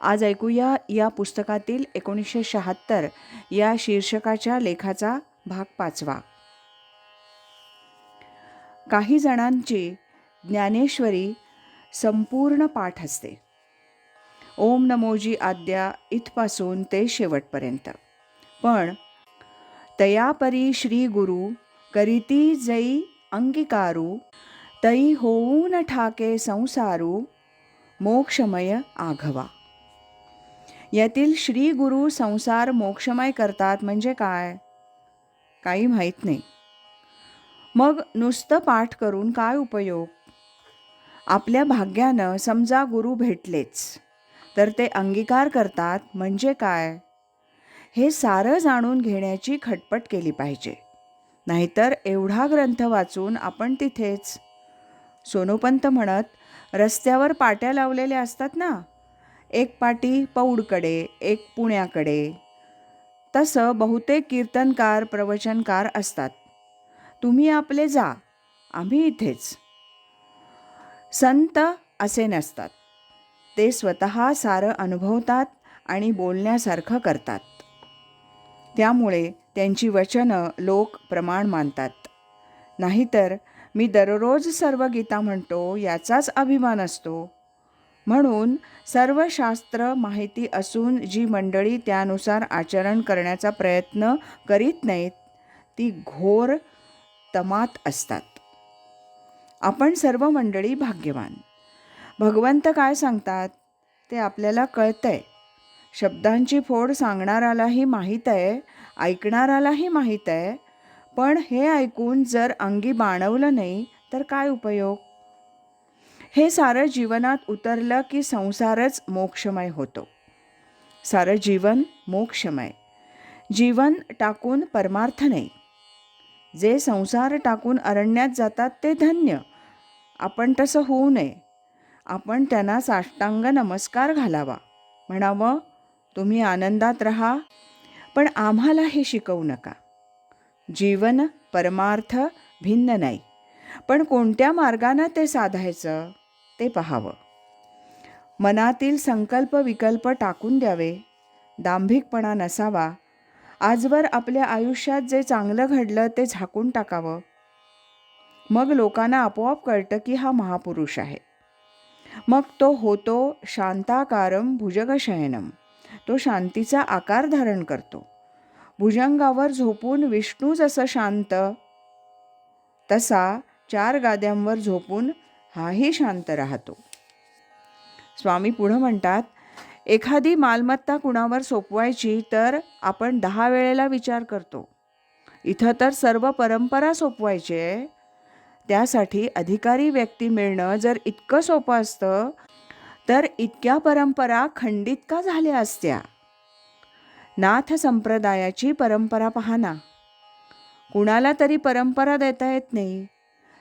आज ऐकूया या पुस्तकातील एकोणीसशे शहात्तर या शीर्षकाच्या लेखाचा भाग पाचवा. काही जणांची ज्ञानेश्वरी संपूर्ण पाठ असते ओम नमोजी आद्या इथपासून ते शेवटपर्यंत. पण तयापरी श्री गुरु करीती जई अंगीकारू तई होऊन ठाके संसारू मोक्षमय आघवा. यातील श्री गुरु संसार मोक्षमय करतात म्हणजे काय? काही माहीत नाही. मग नुसतं पाठ करून काय उपयोग? आपल्या भाग्यानं समजा गुरु भेटलेच तर ते अंगीकार करतात म्हणजे काय? हे सारं जाणून घेण्याची खटपट केली पाहिजे. नाहीतर एवढा ग्रंथ वाचून आपण तिथेच. सोनोपंत म्हणत रस्त्यावर पाट्या लावलेल्या असतात ना? एक पाटी पौडकडे एक पुण्याकडे. तसं बहुतेक कीर्तनकार प्रवचनकार असतात. तुम्ही आपले जा आम्ही इथेच. संत असे नसतात. ते स्वतः सारं अनुभवतात आणि बोलण्यासारखं करतात. त्यामुळे त्यांची वचनं लोक प्रमाण मानतात. नाहीतर मी दररोज सर्व गीता म्हणतो याचाच अभिमान असतो. म्हणून सर्व शास्त्र माहिती असून जी मंडळी त्यानुसार आचरण करण्याचा प्रयत्न करीत नाहीत ती घोर तमात असतात. आपण सर्व मंडळी भाग्यवान. भगवंत काय सांगतात? ते आपल्याला कळतंय. शब्दांची फोड सांगणारालाही माहीत आहे ऐकणारालाही माहीत आहे पण हे ऐकून जर अंगी बाणवलं नाही तर काय उपयोग? हे सारं जीवनात उतरलं की संसारच मोक्षमय होतो. सारं जीवन मोक्षमय. जीवन टाकून परमार्थ नाही. जे संसार टाकून अरण्यात जातात ते धन्य. आपण तसं होऊ नये. आपण त्यांना साष्टांग नमस्कार घालावा. म्हणावं तुम्ही आनंदात राहा पण आम्हाला हे शिकवू नका. जीवन परमार्थ भिन्न नाही. पण कोणत्या मार्गानं ते साधायचं? ते पहावं. मनातील संकल्प विकल्प टाकून द्यावे. दांभिकपणा नसावा. आजवर आपल्या आयुष्यात जे चांगलं घडलं ते झाकून टाकावं. मग लोकांना आपोआप कळतं की हा महापुरुष आहे. मग तो होतो शांताकारम भुजगशयनम तो शांतीचा आकार धारण करतो. भुजंगावर झोपून विष्णू जसं शांत. तसा चार गाद्यांवर झोपून हाही शांत राहतो. स्वामी पुढं म्हणतात एखादी मालमत्ता कुणावर सोपवायची तर आपण दहा वेळेला विचार करतो. इथं तर सर्व परंपरा सोपवायची. आहे त्यासाठी अधिकारी व्यक्ती मिळणं जर इतकं सोपं असतं तर इतक्या परंपरा खंडित का झाल्या असत्या? नाथ संप्रदायाची परंपरा पाहना कुणाला तरी परंपरा देता येत नाही.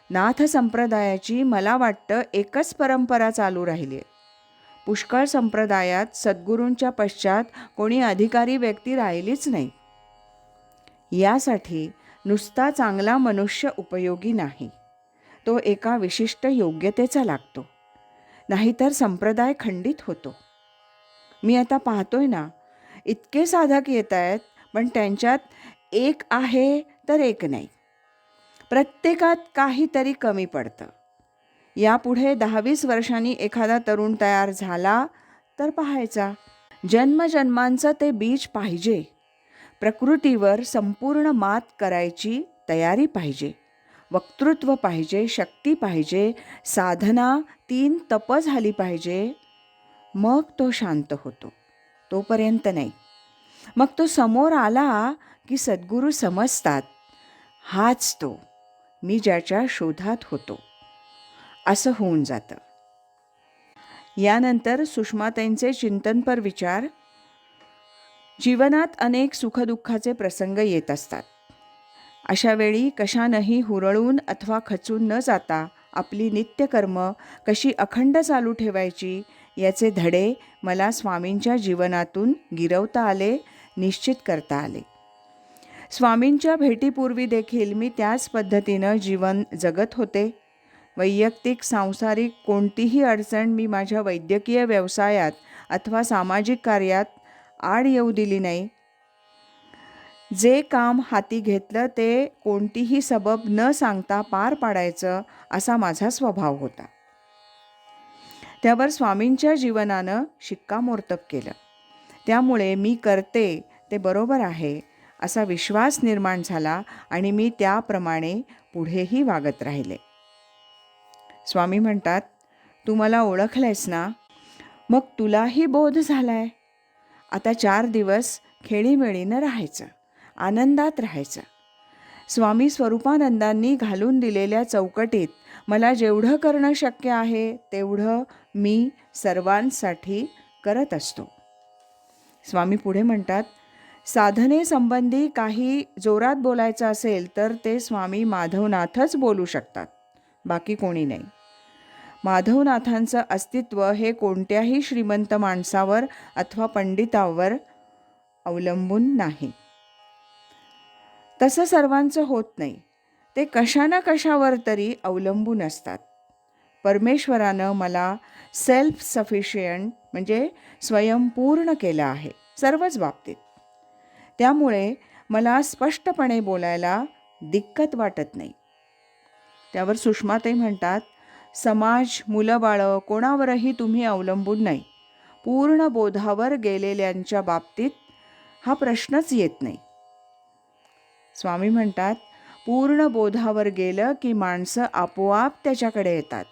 नाथ संप्रदायाची मला वाटतं एकच परंपरा चालू राहिली आहे. पुष्कळ संप्रदायात सद्गुरूंच्या पश्चात कोणी अधिकारी व्यक्ती राहिलीच नाही. यासाठी नुसता चांगला मनुष्य उपयोगी नाही. तो एका विशिष्ट योग्यतेचा लागतो. नाहीतर संप्रदाय खंडित होतो. मी आता पाहतोय ना इतके साधक येत आहेत पण त्यांच्यात एक आहे तर एक नाही. प्रत्येकात काहीतरी कमी पडतं. यापुढे दहावीस वर्षांनी एखादा तरुण तयार झाला तर पाहायचा. जन्मजन्मांचं ते बीज पाहिजे. प्रकृतीवर संपूर्ण मात करायची तयारी पाहिजे. वक्तृत्व पाहिजे शक्ती पाहिजे साधना तीन तप झाली पाहिजे. मग तो शांत होतो. तोपर्यंत नाही. मग तो समोर आला की सद्गुरू समजतात. हाच तो. मी ज्याच्या शोधात होतो. असं होऊन जातं. यानंतर सुषमाताईंचे चिंतनपर विचार जीवनात अनेक सुखदुःखाचे प्रसंग येत असतात. अशावेळी कशानंही हुरळून अथवा खचून न जाता आपली नित्यकर्म कशी अखंड चालू ठेवायची याचे धडे मला स्वामींच्या जीवनातून गिरवता आले निश्चित करता आले. स्वामींच्या भेटीपूर्वी देखील मी त्याच पद्धतीनं जीवन जगत होते. वैयक्तिक सांसारिक कोणतीही अडचण मी माझ्या वैद्यकीय व्यवसायात अथवा सामाजिक कार्यात आड येऊ दिली नाही. जे काम हाती घेतलं ते कोणतीही सबब न सांगता पार पाडायचं असा माझा स्वभाव होता. त्यावर स्वामींच्या जीवनानं शिक्कामोर्तब केलं. त्यामुळे मी करते ते बरोबर आहे. असा विश्वास निर्माण झाला आणि मी त्याप्रमाणे पुढेही वागत राहिले. स्वामी म्हणतात तू मला ओळखलंयस ना? मग तुलाही बोध झालाय? आता चार दिवस खेळीमेळीनं राहायचं आनंदात राहायचं. स्वामी स्वरूपानंदांनी घालून दिलेल्या चौकटीत मला जेवढं करणं शक्य आहे तेवढं मी सर्वांसाठी करत असतो. स्वामी पुढे म्हणतात साधनेसंबंधी काही जोरात बोलायचं असेल तर ते स्वामी माधवनाथच बोलू शकतात. बाकी कोणी नाही. माधवनाथांचं अस्तित्व हे कोणत्याही श्रीमंत माणसावर अथवा पंडितावर अवलंबून नाही. तसं सर्वांचं होत नाही. ते कशा ना कशावर तरी अवलंबून असतात. परमेश्वरानं मला सेल्फ सफिशियंट म्हणजे स्वयंपूर्ण केलं आहे. सर्वच बाबतीत. त्यामुळे मला स्पष्टपणे बोलायला दिक्कत वाटत नाही. त्यावर सुषमाताई म्हणतात समाज मुलं बाळं कोणावरही तुम्ही अवलंबून नाही. पूर्ण बोधावर गेलेल्यांच्या बाबतीत हा प्रश्नच येत नाही. स्वामी म्हणतात पूर्ण बोधावर गेलं की माणसं आपोआप त्याच्याकडे येतात.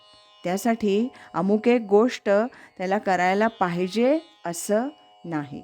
त्यासाठी अमुक एक गोष्ट त्याला करायला पाहिजे असं नाही.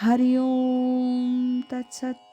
हरिओम तत्सत